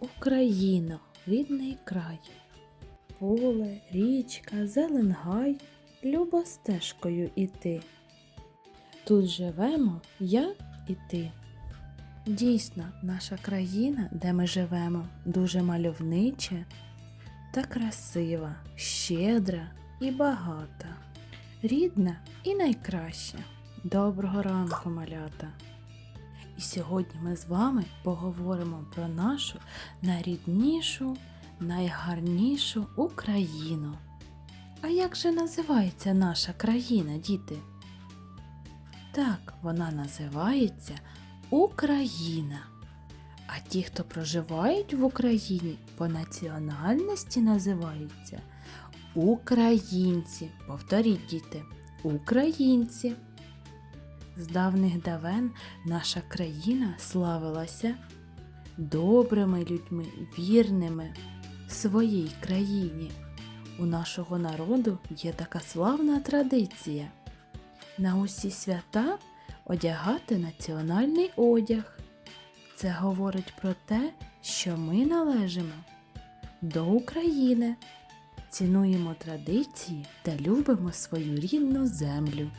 Україно, рідний край, поле, річка, зелен гай, любо стежкою іти. Тут живемо я і ти. Дійсно, наша країна, де ми живемо, дуже мальовнича та красива, щедра і багата, рідна і найкраща. Доброго ранку, малята! І сьогодні ми з вами поговоримо про нашу найріднішу, найгарнішу Україну. А як же називається наша країна, діти? Так, вона називається Україна. А ті, хто проживають в Україні, по національності називаються українці. Повторіть, діти, українці. З давних давен наша країна славилася добрими людьми, вірними своїй країні. У нашого народу є така славна традиція на усі свята одягати національний одяг. Це говорить про те, що ми належимо до України, цінуємо традиції та любимо свою рідну землю.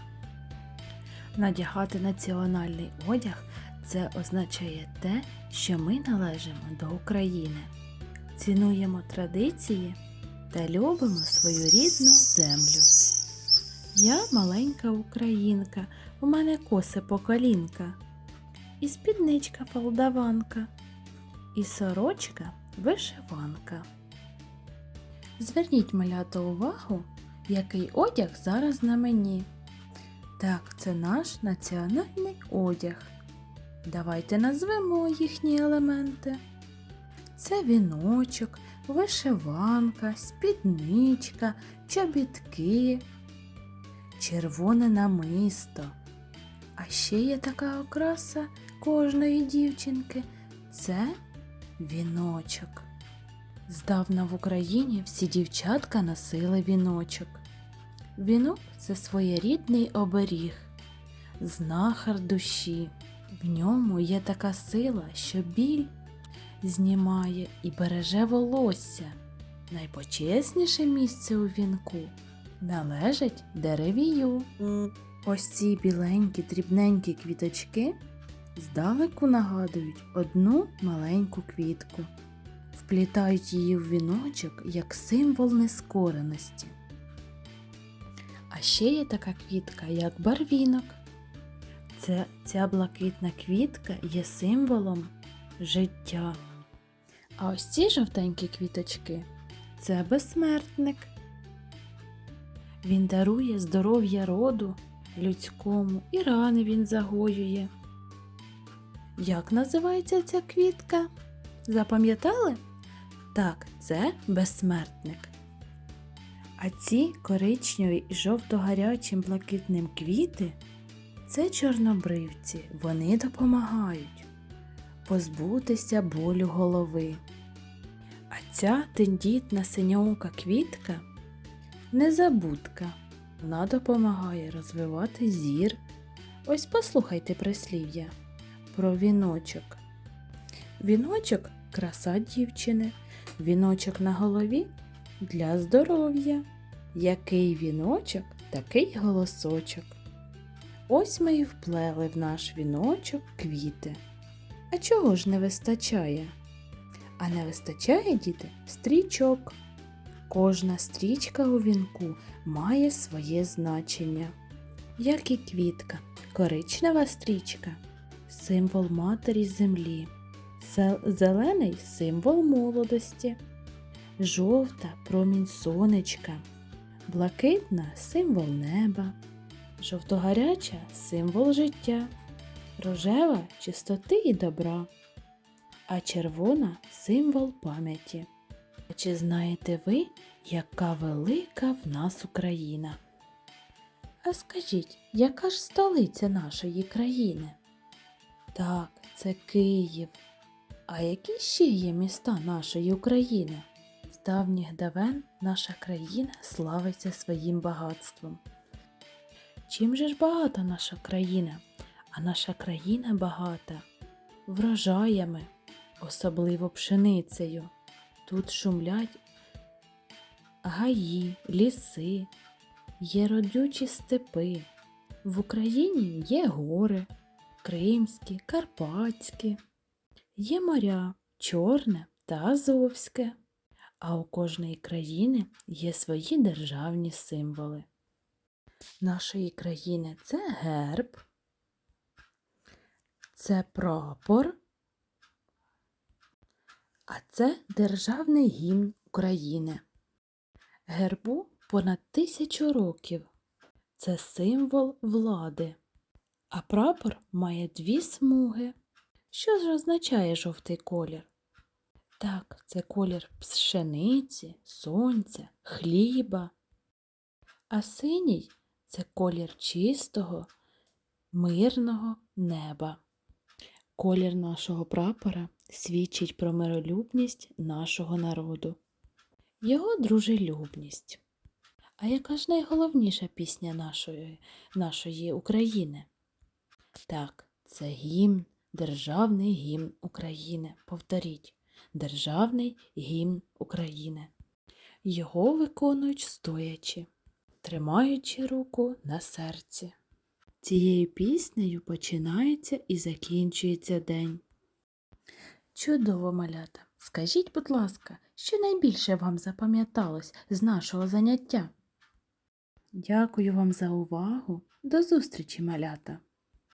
Надягати національний одяг це означає те, що ми належимо до України, цінуємо традиції та любимо свою рідну землю. Я маленька українка, у мене коси по колінка, і спідничка фалдаванка, і сорочка вишиванка. Зверніть малята увагу, який одяг зараз на мені. Так, це наш національний одяг. Давайте назвемо їхні елементи. Це віночок, вишиванка, спідничка, чобітки, червоне намисто. А ще є така окраса кожної дівчинки це віночок. Здавна в Україні всі дівчатка носили віночок. Вінок це своєрідний оберіг, знахар душі. В ньому є така сила, що біль знімає і береже волосся. Найпочесніше місце у вінку належить деревію. Ось ці біленькі дрібненькі квіточки здалеку нагадують одну маленьку квітку, вплітають її в віночок як символ нескореності. А ще є така квітка, як барвінок. Це, ця блакитна квітка є символом життя. А ось ці жовтенькі квіточки це безсмертник. Він дарує здоров'я роду людському і рани він загоює. Як називається ця квітка? Запам'ятали? Так, це безсмертник. А ці коричневі і жовто-гарячим блакитним квіти це чорнобривці. Вони допомагають позбутися болю голови. А ця тендітна синьока квітка незабудка. Вона допомагає розвивати зір. Ось послухайте прислів'я про віночок. Віночок краса дівчини, віночок на голові для здоров'я. Який віночок, такий голосочок. Ось ми і вплели в наш віночок квіти. А чого ж не вистачає? А не вистачає, діти, стрічок. Кожна стрічка у вінку має своє значення. Як і квітка, коричнева стрічка символ матері землі, зелений символ молодості, жовта промінь сонечка, блакитна символ неба, жовтогаряча символ життя, рожева чистоти і добра, а червона символ пам'яті. Чи знаєте ви, яка велика в нас Україна? А скажіть, яка ж столиця нашої країни? Так, це Київ. А які ще є міста нашої України? Давніх давен наша країна славиться своїм багатством. Чим же ж багата наша країна? А наша країна багата врожаями, особливо пшеницею. Тут шумлять гаї, ліси, є родючі степи. В Україні є гори, Кримські, Карпатські, є моря Чорне та Азовське. А у кожної країни є свої державні символи. Нашої країни це герб, це прапор, а це державний гімн України. Гербу понад тисячу років. Це символ влади. А прапор має дві смуги. Що ж означає жовтий колір? Так, це колір пшениці, сонця, хліба. А синій це колір чистого, мирного неба. Колір нашого прапора свідчить про миролюбність нашого народу, його дружелюбність. А яка ж найголовніша пісня нашої, нашої України? Так, це гімн, державний гімн України. Повторіть, державний гімн України. Його виконують стоячи, тримаючи руку на серці. Цією піснею починається і закінчується день. Чудово, малята! Скажіть, будь ласка, що найбільше вам запам'яталось з нашого заняття? Дякую вам за увагу. До зустрічі, малята!